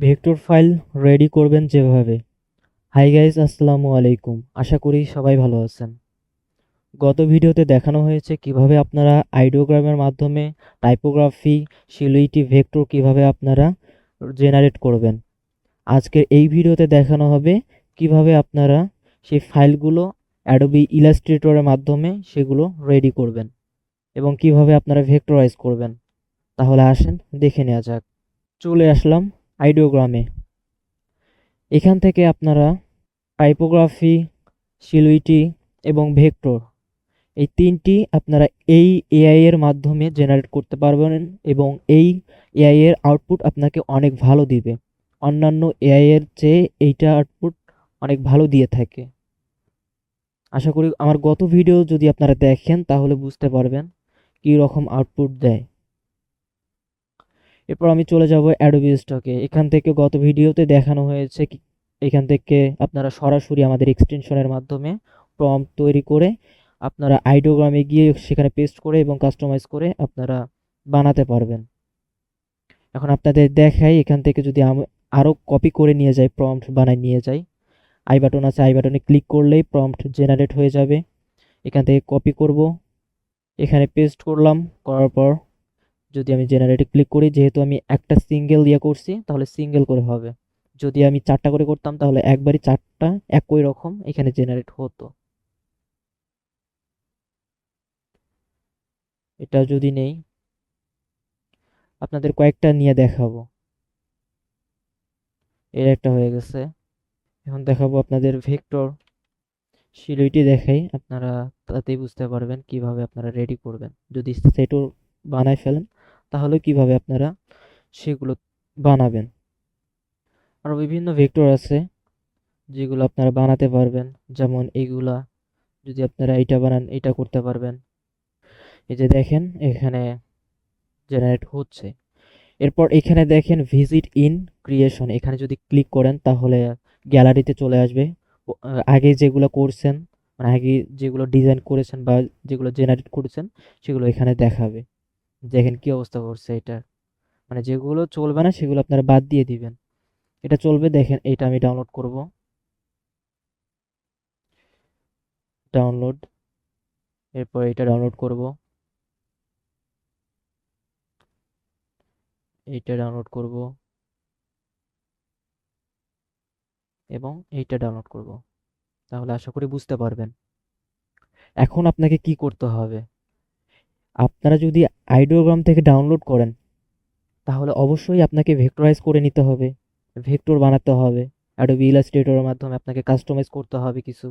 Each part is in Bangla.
ভেক্টর ফাইল রেডি করবেন যেভাবে। হাই গাইজ আসসালামু আলাইকুম। আশা করি সবাই ভালো আছেন। গত ভিডিওতে দেখানো হয়েছে কীভাবে আপনারা আইডিওগ্রামের মাধ্যমে টাইপোগ্রাফি সিলুইটি ভেক্টর কীভাবে আপনারা জেনারেট করবেন। আজকের এই ভিডিওতে দেখানো হবে কীভাবে আপনারা সেই ফাইলগুলো অ্যাডোবি ইলাস্ট্রেটরের মাধ্যমে সেগুলো রেডি করবেন এবং কীভাবে আপনারা ভেক্টরাইজ করবেন। তাহলে আসেন, দেখে নেওয়া যাক। চলে আসলাম আইডিওগ্রামে। এখান থেকে আপনারা টাইপোগ্রাফি সিলুইটি এবং ভেক্টর, এই তিনটি আপনারা এই এআই এর মাধ্যমে জেনারেট করতে পারবেন এবং এই এআই এর আউটপুট আপনাকে অনেক ভালো দিবে। অন্যান্য এআই এর চেয়ে এইটা আউটপুট অনেক ভালো দিয়ে থাকে। আশা করি আমার গত ভিডিও যদি আপনারা দেখেন তাহলে বুঝতে পারবেন কী রকম আউটপুট দেয়। এরপর আমি চলে যাব অ্যাডোবি স্টকে এখান থেকে গত ভিডিওতে দেখানো হয়েছে এখান থেকে আপনারা সরাসরি আমাদের এক্সটেনশনের মাধ্যমে প্রম্পট তৈরি করে আপনারা আইডিওগ্রামে গিয়ে সেখানে পেস্ট করে এবং কাস্টমাইজ করে আপনারা বানাতে পারবেন। এখন আপনাদের দেখাই, এখান থেকে যদি আমি আরও কপি করে নিয়ে যাই প্রম্পট বানায় নিয়ে যাই। আই বাটন আছে আই বাটনে ক্লিক করলেই প্রম্পট জেনারেট হয়ে যাবে। এখান থেকে কপি করব। এখানে পেস্ট করলাম, করার পর যদি আমি জেনারেটে ক্লিক করি, যেহেতু আমি একটা সিঙ্গেল ইয়ে করছি, তাহলে সিঙ্গেল করে হবে। যদি আমি চারটা করে করতাম, তাহলে একবারই চারটা একই রকম এখানে জেনারেট হতো। এটা যদি নেই, আপনাদের কয়েকটা নিয়ে দেখাবো। এর একটা হয়ে গেছে। এখন দেখাবো আপনাদের ভেক্টর শিলুইটি দেখাই, আপনারা তাতেই বুঝতে পারবেন কীভাবে আপনারা রেডি করবেন। যদি সেটও বানায় ফেলেন তাহলে কীভাবে আপনারা সেগুলো বানাবেন? আরও বিভিন্ন ভেক্টর আছে যেগুলো আপনারা বানাতে পারবেন। যেমন এইগুলা যদি আপনারা এইটা বানান, এইটা করতে পারবেন। এই যে দেখেন, এখানে জেনারেট হচ্ছে। এরপর এখানে দেখেন ভিজিট ইন ক্রিয়েশন এখানে যদি ক্লিক করেন তাহলে গ্যালারিতে চলে আসবে। আগে যেগুলো করছেন মানে আগে যেগুলো ডিজাইন করেছেন বা যেগুলো জেনারেট করেছেন, সেগুলো এখানে দেখাবে। দেখেন কি অবস্থা করছে এটা। মানে যেগুলো চলবে না, সেগুলো আপনারা বাদ দিয়ে দিবেন। এটা চলবে, দেখেন এটা আমি ডাউনলোড করব। ডাউনলোড এরপর এটা ডাউনলোড করব। এইটা ডাউনলোড করব। এবং এইটা ডাউনলোড করব। তাহলে আশা করি বুঝতে পারবেন। এখন আপনাকে কি করতে হবে? আপনারা যদি আইডিওগ্রাম থেকে ডাউনলোড করেন, তাহলে অবশ্যই আপনাকে ভেক্টরাইজ করে নিতে হবে ভেক্টর বানাতে হবে অ্যাডোবি ইলাস্ট্রেটরের মাধ্যমে আপনাকে কাস্টমাইজ করতে হবে কিছু।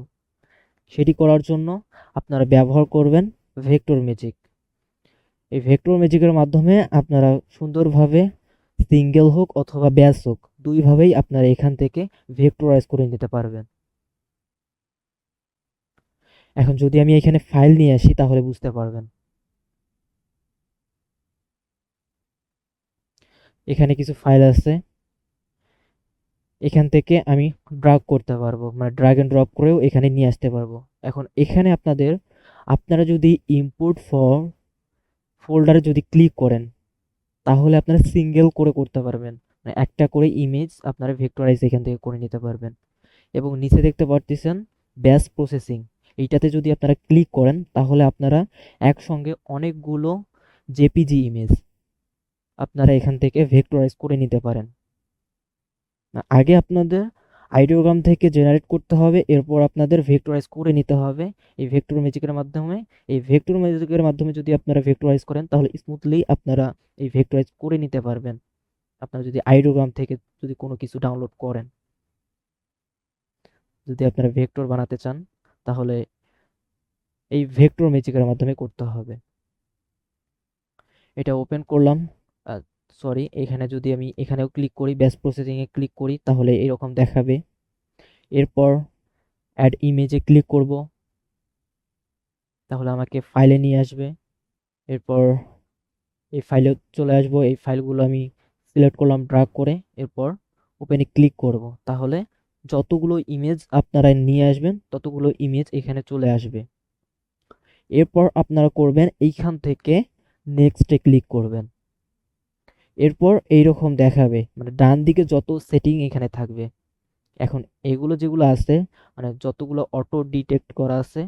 সেটি করার জন্য আপনারা ব্যবহার করবেন ভেক্টর ম্যাজিক এই ভেক্টর ম্যাজিকের মাধ্যমে আপনারা সুন্দরভাবে সিঙ্গেল হোক অথবা ব্যাস হোক, দুইভাবেই আপনারা এখান থেকে ভেক্টরাইজ করে নিতে পারবেন। এখন যদি আমি এখানে ফাইল নিয়ে আসি, তাহলে বুঝতে পারবেন। এখানে কিছু ফাইল আছে। এখান থেকে আমি ড্রাগ করতে পারব মানে ড্রাগ অ্যান্ড ড্রপ করেও এখানে নিয়ে আসতে পারব। এখন এখানে আপনাদের, আপনারা যদি ইম্পোর্ট ফর ফোল্ডারে যদি ক্লিক করেন, তাহলে আপনারা সিঙ্গেল করে করতে পারবেন। মানে একটা করে ইমেজ আপনারা ভেক্টরাইজ এখান থেকে করে নিতে পারবেন। এবং নিচে দেখতে পারতেছেন ব্যাস প্রসেসিং এইটাতে যদি আপনারা ক্লিক করেন, তাহলে আপনারা একসঙ্গে অনেকগুলো জেপিজি ইমেজ আপনারা এখান থেকে ভেক্টরাইজ করে নিতে পারেন। আগে আপনাদের আইডিওগ্রাম থেকে জেনারেট করতে হবে, এরপর আপনাদের ভেক্টরাইজ করে নিতে হবে। এই ভেক্টর ম্যাজিকের মাধ্যমে, এই ভেক্টর ম্যাজিকের মাধ্যমে যদি আপনারা ভেক্টরাইজ করেন, তাহলে স্মুথলি আপনারা এই ভেক্টরাইজ করে নিতে পারবেন। আপনারা যদি আইডিওগ্রাম থেকে যদি কোনো কিছু ডাউনলোড করেন, যদি আপনারা ভেক্টর বানাতে চান, তাহলে এই ভেক্টর ম্যাজিকের মাধ্যমে করতে হবে। এটা ওপেন করলাম। সরি এখানে যদি আমি এখানেও ক্লিক করি ব্যাস প্রসেসিংয়ে ক্লিক করি, তাহলে এরকম দেখাবে। এরপর অ্যাড ইমেজে ক্লিক করব। তাহলে আমাকে ফাইলে নিয়ে আসবে। এরপর এই ফাইলে চলে আসব। এই ফাইলগুলো আমি সিলেক্ট করলাম ড্রাগ করে। এরপর ওপেনে ক্লিক করব। তাহলে যতগুলো ইমেজ আপনারা নিয়ে আসবেন, ততগুলো ইমেজ এখানে চলে আসবে। এরপর আপনারা করবেন, এইখান থেকে নেক্সটে ক্লিক করবেন। এরপর এইরকম দেখাবে। মানে ডান দিকে যত সেটিং এখানে থাকবে। এখন এগুলো যেগুলো আছে মানে যতগুলো অটো ডিটেক্ট করা আছে,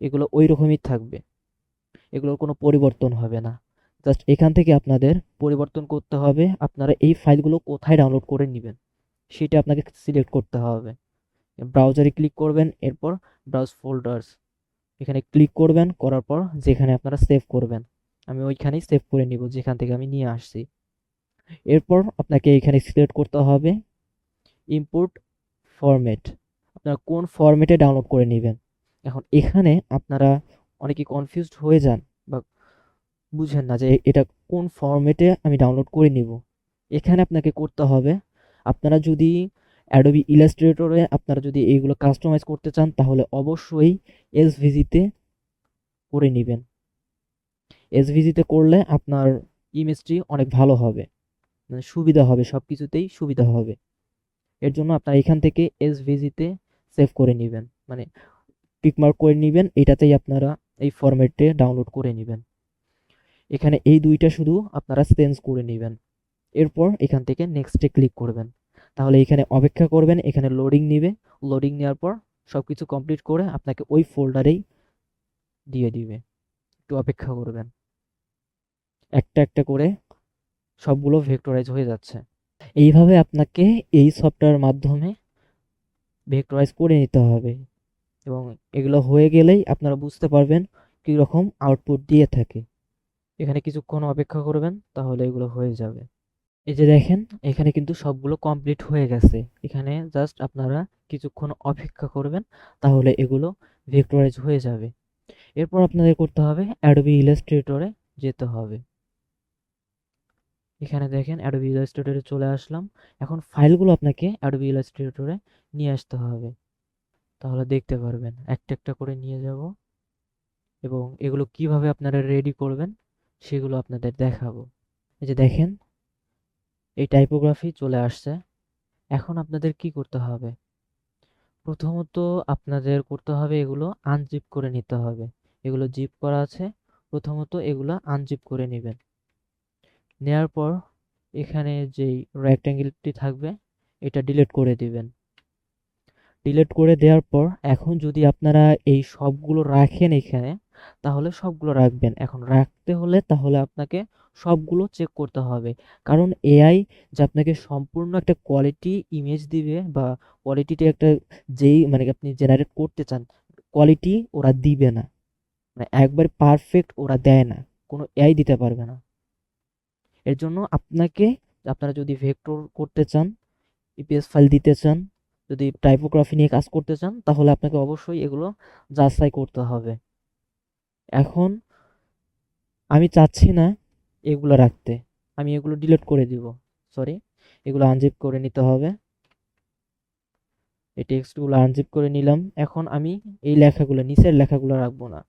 এগুলো ওই রকমই থাকবে। এগুলোর কোনো পরিবর্তন হবে না। জাস্ট এখান থেকে আপনাদের পরিবর্তন করতে হবে। আপনারা এই ফাইলগুলো কোথায় ডাউনলোড করে নেবেন, সেটা আপনাকে সিলেক্ট করতে হবে। ব্রাউজারে ক্লিক করবেন, এরপর ব্রাউজ ফোল্ডার্স এখানে ক্লিক করবেন, করার পর যেখানে আপনারা সেভ করবেন। আমি ওইখানেই সেভ করে নিব, যেখান থেকে আমি নিয়ে আসছি। এরপর আপনাকে এখানে সিলেক্ট করতে হবে ইম্পোর্ট ফরম্যাট আপনারা কোন ফরম্যাটে ডাউনলোড করে নেবেন? এখন এখানে আপনারা অনেকে কনফিউজড হয়ে যান বা বুঝেন না যে এটা কোন ফরম্যাটে আমি ডাউনলোড করে নিব। এখানে আপনাকে করতে হবে, আপনারা যদি অ্যাডোবি ইলাস্ট্রেটরে আপনারা যদি এইগুলো কাস্টমাইজ করতে চান, তাহলে অবশ্যই এসভিজিতে করে নেবেন। এসভিজিতে করলে আপনার ইমেজটি অনেক ভালো হবে। মানে সুবিধা হবে সব কিছুতেই সুবিধা হবে। এর জন্য আপনারা এখান থেকে এস ভিজিতে সেভ করে নেবেন। মানে টিকমার্ক করে নেবেন, এটাতেই আপনারা এই ফরম্যাটে ডাউনলোড করে নেবেন। এখানে এই দুইটা শুধু আপনারা চেঞ্জ করে নেবেন। এরপর এখান থেকে নেক্সটে ক্লিক করবেন। তাহলে এখানে অপেক্ষা করবেন, এখানে লোডিং নেবে। লোডিং নেওয়ার পর সব কিছু কমপ্লিট করে আপনাকে ওই ফোল্ডারেই দিয়ে দিবে। একটু অপেক্ষা করবেন। একটা একটা করে সবগুলো ভেক্টরাইজ হয়ে যাচ্ছে। এইভাবে আপনাকে এই সফটওয়্যার মাধ্যমে ভেক্টরাইজ করে নিতে হবে এবং এগুলো হয়ে গেলেই আপনারা বুঝতে পারবেন কী রকম আউটপুট দিয়ে থাকে। এখানে কিছুক্ষণ অপেক্ষা করবেন, তাহলে এগুলো হয়ে যাবে। এই যে দেখেন, এখানে কিন্তু সবগুলো কমপ্লিট হয়ে গেছে। এখানে জাস্ট আপনারা কিছুক্ষণ অপেক্ষা করবেন, তাহলে এগুলো ভেক্টরাইজ হয়ে যাবে। এরপর আপনাদের করতে হবে অ্যাডোবি ইলাস্ট্রেটরে যেতে হবে। এখানে দেখেন অ্যাডোবি ইলাস্ট্রেটরে চলে আসলাম। এখন ফাইলগুলো আপনাকে অ্যাডোবি ইলাস্ট্রেটরে নিয়ে আসতে হবে। তাহলে দেখতে পারবেন, একটা একটা করে নিয়ে যাব এবং এগুলো কীভাবে আপনারা রেডি করবেন সেগুলো আপনাদের দেখাবো। এই যে দেখেন, এই টাইপোগ্রাফি চলে আসছে। এখন আপনাদের কি করতে হবে? প্রথমত আপনাদের করতে হবে এগুলো আনজিপ করে নিতে হবে। এগুলো জিপ করা আছে। প্রথমত এগুলো আনজিপ করে নেবেন। নেয়ার পর এখানে যেই রেক্ট্যাঙ্গেলটি থাকবে, এটা ডিলিট করে দিবেন। ডিলিট করে দেওয়ার পর এখন যদি আপনারা এই সবগুলো রাখেন এখানে, তাহলে সবগুলো রাখবেন। এখন রাখতে হলে তাহলে আপনাকে সবগুলো চেক করতে হবে। কারণ এআই যে আপনাকে সম্পূর্ণ একটা কোয়ালিটি ইমেজ দিবে বা কোয়ালিটিতে একটা যেই মানে আপনি জেনারেট করতে চান কোয়ালিটি ওরা দিবে না। মানে একবার পারফেক্ট ওরা দেয় না। কোনো এআই দিতে পারবে না। এর জন্য আপনাকে আপনারা যদি ভেক্টর করতে চান ইপিএস ফাইল দিতে চান, যদি টাইপোগ্রাফি নিয়ে কাজ করতে চান, তাহলে আপনাকে অবশ্যই এগুলো যাচাই করতে হবে। এখন আমি চাচ্ছি না এগুলো রাখতে। আমি এগুলো ডিলিট করে দিব। সরি এগুলো আনজিপ করে নিতে হবে। এই টেক্সটগুলো আনজিপ করে নিলাম। এখন আমি এই লেখাগুলো, নিচের লেখাগুলো রাখব না।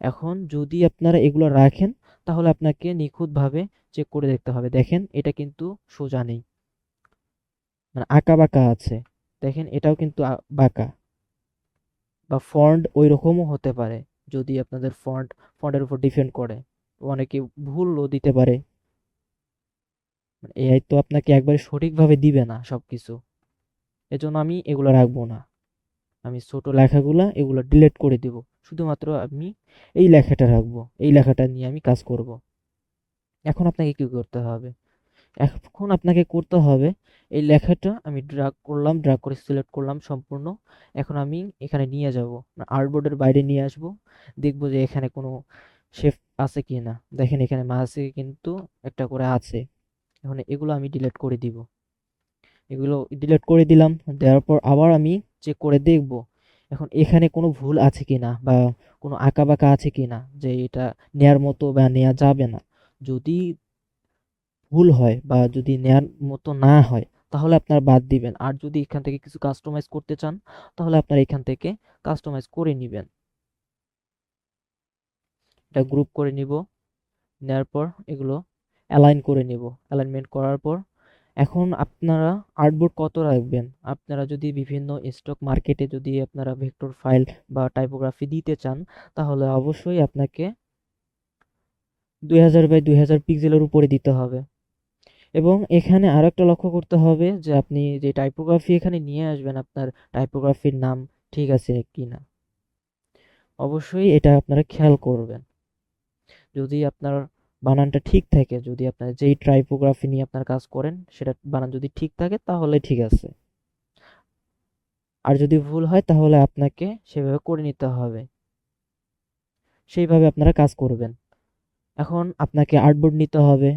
এখন যদি আপনারা এগুলো রাখেন, তাহলে আপনাকে নিখুঁতভাবে চেক করে দেখতে হবে। দেখেন, এটা কিন্তু সোজা নেই। মানে আঁকা বাঁকা আছে। দেখেন, এটাও কিন্তু বাঁকা। বা ফন্ট ওই রকমও হতে পারে, যদি আপনাদের ফন্ট ফন্টের উপর ডিপেন্ড করে। অনেকে ভুলও দিতে পারে। এআই তো আপনাকে একবারে সঠিকভাবে দিবে না সব কিছু এজন্য আমি এগুলো রাখব না। আমি ছোট লেখাগুলো এগুলো ডিলিট করে দিব। শুধুমাত্র আমি এই লেখাটা রাখব। এই লেখাটা নিয়ে আমি কাজ করব। এখন আপনাকে কি করতে হবে? এখন আপনাকে করতে হবে, এই লেখাটা আমি ড্রাগ করলাম ড্রাগ করে সিলেক্ট করলাম সম্পূর্ণ। এখন আমি এখানে নিয়ে যাব আর্টবোর্ডের বাইরে নিয়ে আসব। দেখব যে এখানে কোনো শেফ আছে কি না দেখেন এখানে মাঝে কিন্তু একটা করে আছে। এখন এগুলো আমি ডিলিট করে দিব। এগুলো ডিলিট করে দিলাম, দেওয়ার পর আবার আমি চেক করে দেখব, এখন এখানে কোনো ভুল আছে কি না বা কোনো আঁকা বাঁকা আছে কি না যে এটা নেয়ার মতো বা নেওয়া যাবে না। যদি ভুল হয় বা যদি নেয়ার মতো না হয়, তাহলে আপনার বাদ দিবেন। আর যদি এখান থেকে কিছু কাস্টমাইজ করতে চান, তাহলে আপনার এখান থেকে কাস্টমাইজ করে নেবেন। এটা গ্রুপ করে নিব। নেওয়ার পর এগুলো অ্যালাইন করে নিব। অ্যালাইনমেন্ট করার পর এখন আপনারা আর্টবোর্ড কত রাখবেন? আপনারা যদি বিভিন্ন স্টক মার্কেটে যদি আপনারা ভেক্টর ফাইল বা টাইপোগ্রাফি দিতে চান, তাহলে অবশ্যই আপনাকে দুই হাজার বাই দুই হাজার পিক্সেলের উপরে দিতে হবে। এবং এখানে আরও একটা লক্ষ্য করতে হবে যে, আপনি যে টাইপোগ্রাফি এখানে নিয়ে আসবেন, আপনার টাইপোগ্রাফির নাম ঠিক আছে কিনা। অবশ্যই এটা আপনারা খেয়াল করবেন। যদি আপনার বানানটা ঠিক থাকে, যদি আপনার যেই টাইপোগ্রাফি নিয়ে আপনার কাজ করেন, সেটা বানান যদি ঠিক থাকে, তাহলে ঠিক আছে। আর যদি ভুল হয়, তাহলে আপনাকে সেভাবে করে নিতে হবে। সেইভাবে আপনারা কাজ করবেন। এখন আপনাকে আর্টবোর্ড নিতে হবে।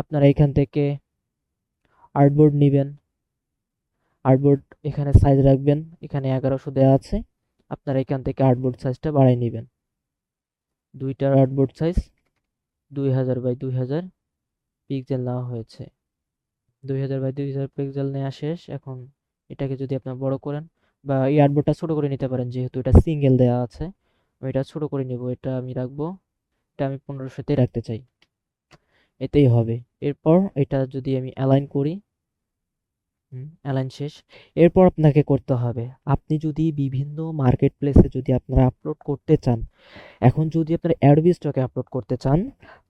আপনারা এখান থেকে আর্টবোর্ড নেবেন। আর্টবোর্ড এখানে সাইজ রাখবেন, এখানে এগারোশো দেওয়া আছে। আপনারা এখান থেকে আর্টবোর্ড সাইজটা বাড়াই নেবেন। দুইটার আর্টবোর্ড সাইজ দুই হাজার বাই দুই হাজার পিক্সেল নেওয়া হয়েছে। দুই হাজার বাই দুই হাজার পিক্সেল নেওয়া শেষ। এখন এটাকে যদি আপনার বড় করেন বা এই আর্টবোর্ডটা ছোটো করে নিতে পারেন, যেহেতু এটা সিঙ্গেল দেওয়া আছে, আমি এটা ছোট করে নেব। এটা আমি রাখব এটা আমি পনেরোশোতেই রাখতে চাই। এতেই হবে। এরপর এটা যদি আমি অ্যালাইন করি অ্যালাইন শেষ। এরপর আপনাকে করতে হবে, আপনি যদি বিভিন্ন মার্কেট প্লেসে যদি আপনারা আপলোড করতে চান, এখন যদি আপনারা অ্যাডবি স্টকে আপলোড করতে চান,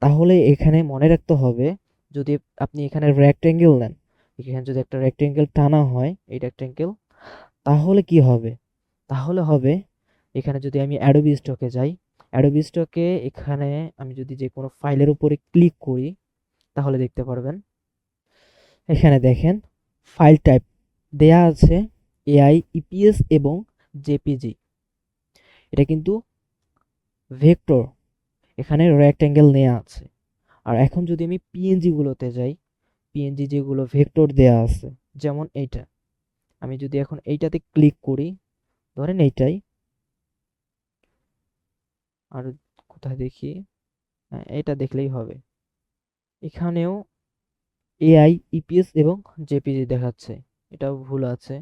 তাহলে এখানে মনে রাখতে হবে, যদি আপনি এখানে রেক্টেঙ্গেল নেন, এখানে যদি একটা রেক্টেঙ্গেল টানা হয়, এই রেক্টেঙ্গেল তাহলে কি হবে? তাহলে হবে, এখানে যদি আমি অ্যাডোবি স্টকে যাই অ্যাডোবি স্টকে এখানে আমি যদি যে কোনো ফাইলের উপরে ক্লিক করি, তাহলে দেখতে পারবেন। এখানে দেখেন ফাইল টাইপ দেয়া আছে এআই ইপিএস এবং জেপিজি এটা কিন্তু ভেক্টর এখানে রেক্ট্যাঙ্গেল নেওয়া আছে। আর এখন যদি আমি পিএনজিগুলোতে যাই পিএনজি যেগুলো ভেক্টর দেয়া আছে, যেমন এইটা। আমি যদি এখন এইটাতে ক্লিক করি, ধরেন এইটাই। আর কোথায় দেখি? হ্যাঁ এটা দেখলেই হবে। এখানেও এআই ইপিএস এবং জেপিজি দেখাচ্ছে। এটাও ভুল আছে।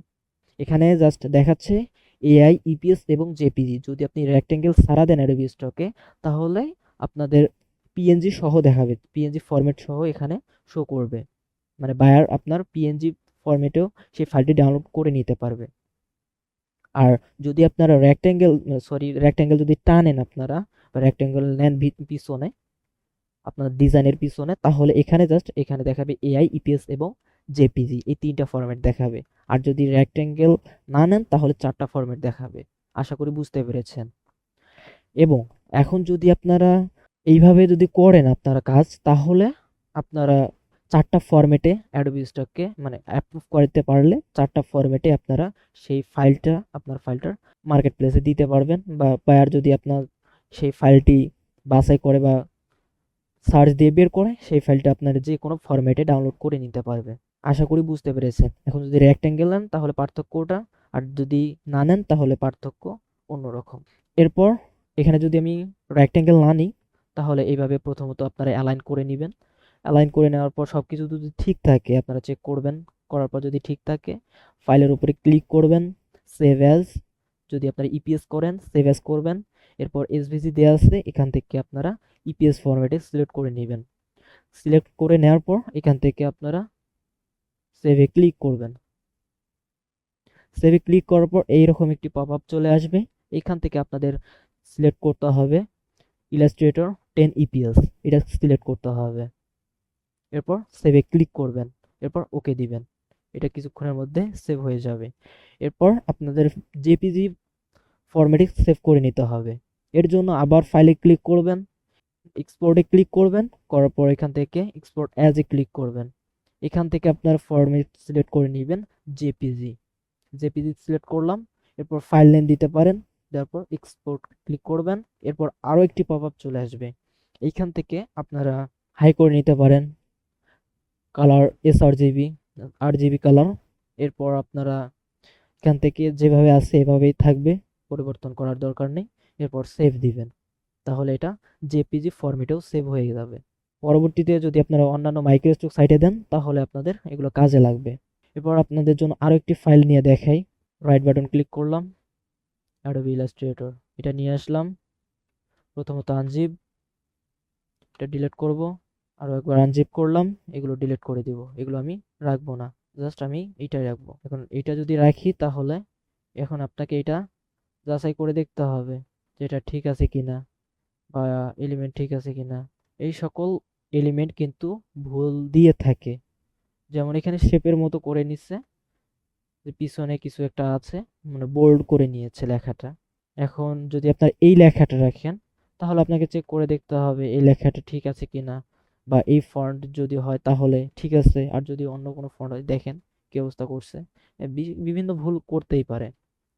এখানে জাস্ট দেখাচ্ছে এআই ইপিএস এবং জেপিজি যদি আপনি রেক্টেঙ্গেল সারা দেন অ্যাডোবি স্টকে তাহলে আপনাদের পিএনজি সহ দেখাবে। পিএনজি ফরম্যাট সহ এখানে শো করবে। মানে বায়ার আপনার পিএনজি ফরম্যাটেও সেই ফাইলটি ডাউনলোড করে নিতে পারবে। আর যদি আপনারা রেক্টেঙ্গেল সরি রেক্টেঙ্গেল যদি টানেন আপনারা বা রেক্টেঙ্গেল নেন পিছনে, আপনার ডিজাইনের পিছনে, তাহলে এখানে জাস্ট এখানে দেখাবে এআই ইপিএস এবং জেপিজি এই তিনটা ফরম্যাট দেখাবে। আর যদি রেক্টেঙ্গেল না নেন, তাহলে চারটা ফরম্যাট দেখাবে। আশা করি বুঝতে পেরেছেন। এবং এখন যদি আপনারা এইভাবে যদি করেন আপনারা কাজ, তাহলে আপনারা চারটা ফরম্যাটে অ্যাডোবি স্টককে মানে অ্যাপ্রুভ করতে পারলে চারটা ফরম্যাটে আপনারা সেই ফাইলটা আপনার ফাইলটার মার্কেট প্লেসে দিতে পারবেন বা বায়ার যদি আপনার সেই ফাইলটি বাছাই করে বা সার্চ দিয়ে বের করে, সেই ফাইলটা আপনার যে কোনো ফরম্যাটে ডাউনলোড করে নিতে পারবে। আশা করি বুঝতে পেরেছেন। এখন যদি রেক্ট্যাঙ্গেল নেন, তাহলে পার্থক্যটা, আর যদি না নেন, তাহলে পার্থক্য অন্যরকম। এরপর এখানে যদি আমি রেক্ট্যাঙ্গেল না নিই, তাহলে এইভাবে প্রথমত আপনারা অ্যালাইন করে নেবেন। অ্যালাইন করে নেওয়ার পর সব কিছু যদি ঠিক থাকে, আপনারা চেক করবেন, করার পর যদি ঠিক থাকে ফাইলের উপরে ক্লিক করবেন সেভ অ্যাজ যদি আপনারা ইপিএস করেন সেভ অ্যাজ করবেন, এরপর এসভিজি দেওয়া আছে, এখান থেকে আপনারা ইপিএস ফরম্যাটে সিলেক্ট করে নেবেন। সিলেক্ট করে নেওয়ার পর এখান থেকে আপনারা সেভে ক্লিক করবেন। সেভে ক্লিক করার পর এইরকম একটি পপ আপ চলে আসবে, এখান থেকে আপনাদের সিলেক্ট করতে হবে ইলাস্ট্রেটর টেন ইপিএস এটা সিলেক্ট করতে হবে। এরপর সেভে ক্লিক করবেন। এরপর ওকে দিবেন। এটা কিছুক্ষণের মধ্যে সেভ হয়ে যাবে। এরপর আপনাদের জেপিজি ফরম্যাটে সেভ করে নিতে হবে। এর জন্য আবার ফাইলে ক্লিক করবেন। এক্সপোর্টে ক্লিক করবেন। করার পর এখান থেকে এক্সপোর্ট অ্যাজ এ ক্লিক করবেন। এখান থেকে আপনার ফরম্যাট সিলেক্ট করে নেবেন জেপিজি জেপিজি সিলেক্ট করলাম। এরপর ফাইল নেম দিতে পারেন। দেওয়ার পর এক্সপোর্ট ক্লিক করবেন। এরপর আরও একটি পপ আপ চলে আসবে। এইখান থেকে আপনারা হাই করে নিতে পারেন। কালার এস আর জিবি আট জিবি কালার। এরপর আপনারা এখান থেকে যেভাবে আছে এভাবেই থাকবে, পরিবর্তন করার দরকার নেই। এরপর সেভ দিবেন। তাহলে এটা জেপিজি ফর্মেটেও সেভ হয়ে যাবে। পরবর্তীতে যদি আপনারা অন্যান্য মাইক্রোস্টক সাইটে দেন, তাহলে আপনাদের এগুলো কাজে লাগবে। এরপর আপনাদের জন্য আরও একটি ফাইল নিয়ে দেখাই। রাইট বাটন ক্লিক করলাম। অ্যাডোবি ইলাস্ট্রেটর এটা নিয়ে আসলাম। প্রথমত আনজিপ এটা ডিলিট করব। আরও একবার আনজিপ করলাম, এগুলো ডিলিট করে দিব। এগুলো আমি রাখব না জাস্ট আমি এইটাই রাখব। এখন এটা যদি রাখি তাহলে এখন আপনাকে এটা যাচাই করে দেখতে হবে যে এটা ঠিক আছে কিনা বা এলিমেন্ট ঠিক আছে কিনা। এই সকল এলিমেন্ট কিন্তু ভুল দিয়ে থাকে। যেমন এখানে শেপের মতো করে নিচ্ছে, যে পিছনে কিছু একটা আছে মানে বোল্ড করে নিয়েছে লেখাটা। এখন যদি আপনার এই লেখাটা রাখেন, তাহলে আপনাকে চেক করে দেখতে হবে এই লেখাটা ঠিক আছে কিনা। বা এই ফন্ট যদি হয় তাহলে ঠিক আছে। আর যদি অন্য কোনো ফন্ট হয়, দেখেন কি অবস্থা করছে। বিভিন্ন ভুল করতেই পারে।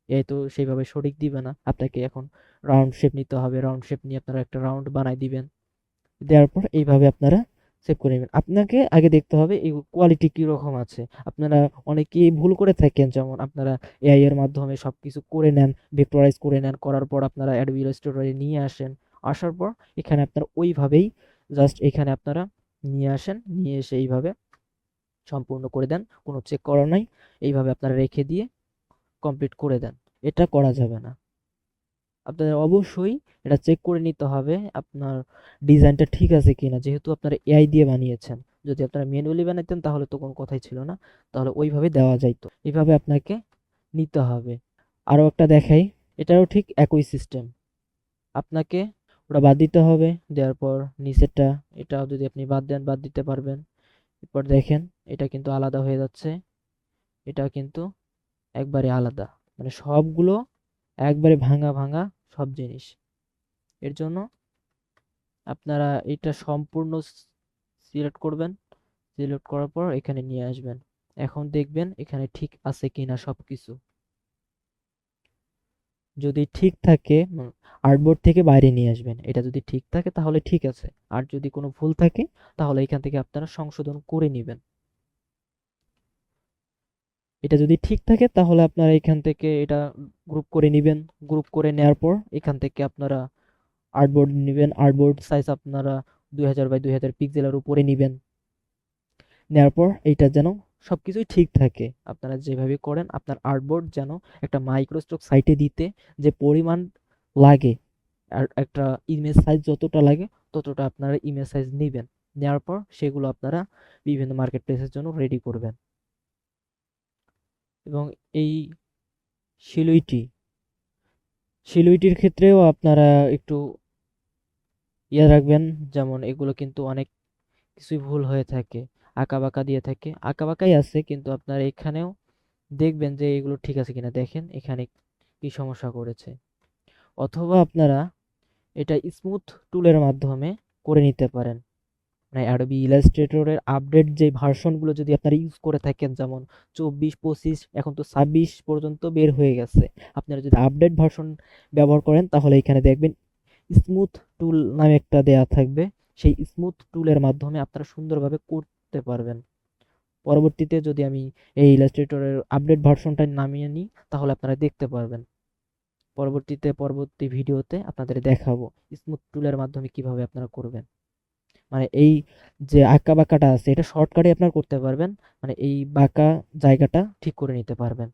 এই তো সেইভাবে সঠিক দিবে না। আপনাকে এখন রাউন্ড শেপ নিতে হবে। রাউন্ড শেপ নিয়ে আপনারা একটা রাউন্ড বানাই দিবেন। দেওয়ার পর এইভাবে আপনারা সেভ করে নেবেন। আপনাকে আগে দেখতে হবে এই কোয়ালিটি কীরকম আছে। আপনারা অনেকেই ভুল করে থাকেন। যেমন আপনারা এআই এর মাধ্যমে সব কিছু করে নেন ভেক্টরাইজ করে নেন। করার পর আপনারা অ্যাডবি ইলাস্ট্রেটরে নিয়ে আসেন। আসার পর এখানে আপনারা ওইভাবেই জাস্ট এখানে আপনারা নিয়ে আসেন, নিয়ে এসে এইভাবে সম্পূর্ণ করে দেন, কোনো চেক করা নাই। এইভাবে আপনারা রেখে দিয়ে কমপ্লিট করে দেন। এটা করা যাবে না। আপনাদের অবশ্যই এটা চেক করে নিতে হবে আপনার ডিজাইনটা ঠিক আছে কিনা। যেহেতু আপনারা এআই দিয়ে বানিয়েছেন, যদি আপনারা ম্যানুয়ালি বানাইতেন তাহলে তো কোনো কথাই ছিল না। তাহলে ওইভাবে দেওয়া যাইতো। এইভাবে আপনাকে নিতে হবে। আরও একটা দেখাই এটারও ঠিক একই সিস্টেম আপনাকে ওটা বাদ দিতে হবে। দেওয়ার পর নিচেরটা, এটাও যদি আপনি বাদ দেন, বাদ দিতে পারবেন। এরপর দেখেন, এটা কিন্তু আলাদা হয়ে যাচ্ছে। এটা কিন্তু একবারে আলাদা। মানে সবগুলো একবারে ভাঙা ভাঙা সব জিনিস। এর জন্য আপনারা এটা সম্পূর্ণ সিলেক্ট করবেন। সিলেক্ট করার পর এখানে নিয়ে আসবেন। এখন দেখবেন এখানে ঠিক আছে কিনা সব কিছু যদি ঠিক থাকে আর্টবোর্ড থেকে বাইরে নিয়ে আসবেন, এটা যদি ঠিক থাকে তাহলে ঠিক আছে। আর যদি কোনো ভুল থাকে, তাহলে এখান থেকে আপনারা সংশোধন করে নেবেন। এটা যদি ঠিক থাকে, তাহলে আপনারা এখান থেকে এটা গ্রুপ করে নেবেন। গ্রুপ করে নেওয়ার পর এখান থেকে আপনারা আর্টবোর্ড নেবেন। আর্টবোর্ড সাইজ আপনারা দুই হাজার বাই দুই হাজার পিক্সেলের উপরে নেবেন। নেওয়ার পর এইটা যেন সব কিছুই ঠিক থাকে। আপনারা যেভাবে করেন, আপনার আর্টবোর্ড যেন একটা মাইক্রোস্ট্রোক সাইটে দিতে যে পরিমাণ লাগে, আর একটা ইমেজ সাইজ যতটা লাগে, ততটা আপনারা ইমেজ সাইজ নেবেন। নেওয়ার পর সেগুলো আপনারা বিভিন্ন মার্কেট প্লেসের জন্য রেডি করবেন। এবং এই শিলুইটি, শিলুইটির ক্ষেত্রেও আপনারা একটু ইয়ে রাখবেন, যেমন এগুলো কিন্তু অনেক কিছুই ভুল হয়ে থাকে। আঁকা বাঁকা দিয়ে থাকে। আঁকা বাঁকাই আছে কিন্তু আপনারা এখানেও দেখবেন যে এগুলো ঠিক আছে কিনা। দেখেন এখানে কি সমস্যা করেছে। অথবা আপনারা এটা স্মুথ টুলের মাধ্যমে করে নিতে পারেন। মানে অ্যাডোবি ইলাস্ট্রেটরের আপডেট যে ভার্সনগুলো যদি আপনারা ইউজ করে থাকেন যেমন চব্বিশ পঁচিশ এখন তো ছাব্বিশ পর্যন্ত বের হয়ে গেছে। আপনারা যদি আপডেট ভার্সন ব্যবহার করেন তাহলে এখানে দেখবেন স্মুথ টুল নামে একটা দেয়া থাকবে। সেই স্মুথ টুলের মাধ্যমে আপনারা সুন্দরভাবে করতে পারবেন। পরবর্তীতে যদি আমি এই ইলাস্ট্রেটরের আপডেট ভার্সনটা নামিয়ে নিই, তাহলে আপনারা দেখতে পারবেন। পরবর্তীতে, পরবর্তী ভিডিওতে আপনাদের দেখাবো স্মুথ টুলের মাধ্যমে কীভাবে আপনারা করবেন। মানে এই যে আঁকা বাঁকাটা আছে, এটা শর্টকাটে আপনারা করতে পারবেন। মানে এই বাঁকা জায়গাটা ঠিক করে নিতে পারবেন।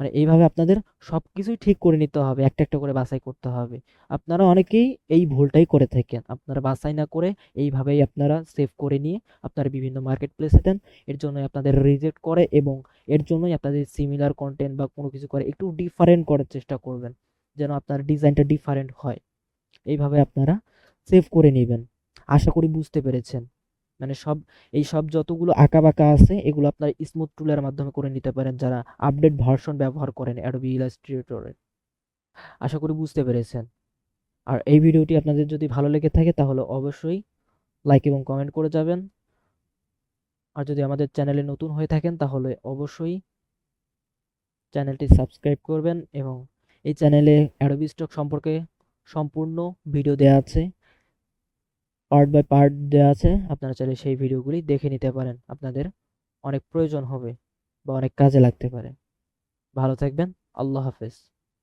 মানে এইভাবে আপনাদের সব কিছুই ঠিক করে নিতে হবে, একটা একটা করে বাছাই করতে হবে। আপনারা অনেকেই এই ভুলটাই করে থাকেন। আপনারা বাছাই না করে এইভাবেই আপনারা সেভ করে নিয়ে আপনারা বিভিন্ন মার্কেট প্লেসে দেন। এর জন্য আপনাদের রিজেক্ট করে এবং এর জন্যই আপনাদের সিমিলার কন্টেন্ট বা কোনো কিছু করে একটু ডিফারেন্ট করার চেষ্টা করবেন, যেন আপনার ডিজাইনটা ডিফারেন্ট হয়। এইভাবে আপনারা সেভ করে নেবেন। আশা করি বুঝতে পেরেছেন। মানে সব, এই সব যতগুলো আঁকা বাঁকা আছে, এগুলো আপনার স্মুথ টুলের মাধ্যমে করে নিতে পারেন যারা আপডেট ভার্সন ব্যবহার করেন অ্যাডোবি ইলাস্ট্রেটরের আশা করি বুঝতে পেরেছেন। আর এই ভিডিওটি আপনাদের যদি ভালো লেগে থাকে তাহলে অবশ্যই লাইক এবং কমেন্ট করে যাবেন। আর যদি আমাদের চ্যানেলে নতুন হয়ে থাকেন তাহলে অবশ্যই চ্যানেলটি সাবস্ক্রাইব করবেন এবং এই চ্যানেলে অ্যাডোবি স্টক সম্পর্কে সম্পূর্ণ ভিডিও দেওয়া আছে। পার্ট বাই পার্ট দেওয়া আছে, আপনারা চাইলে সেই ভিডিওগুলি দেখে নিতে পারেন। আপনাদের অনেক প্রয়োজন হবে বা অনেক কাজে লাগতে পারে। ভালো থাকবেন, আল্লাহ হাফেজ।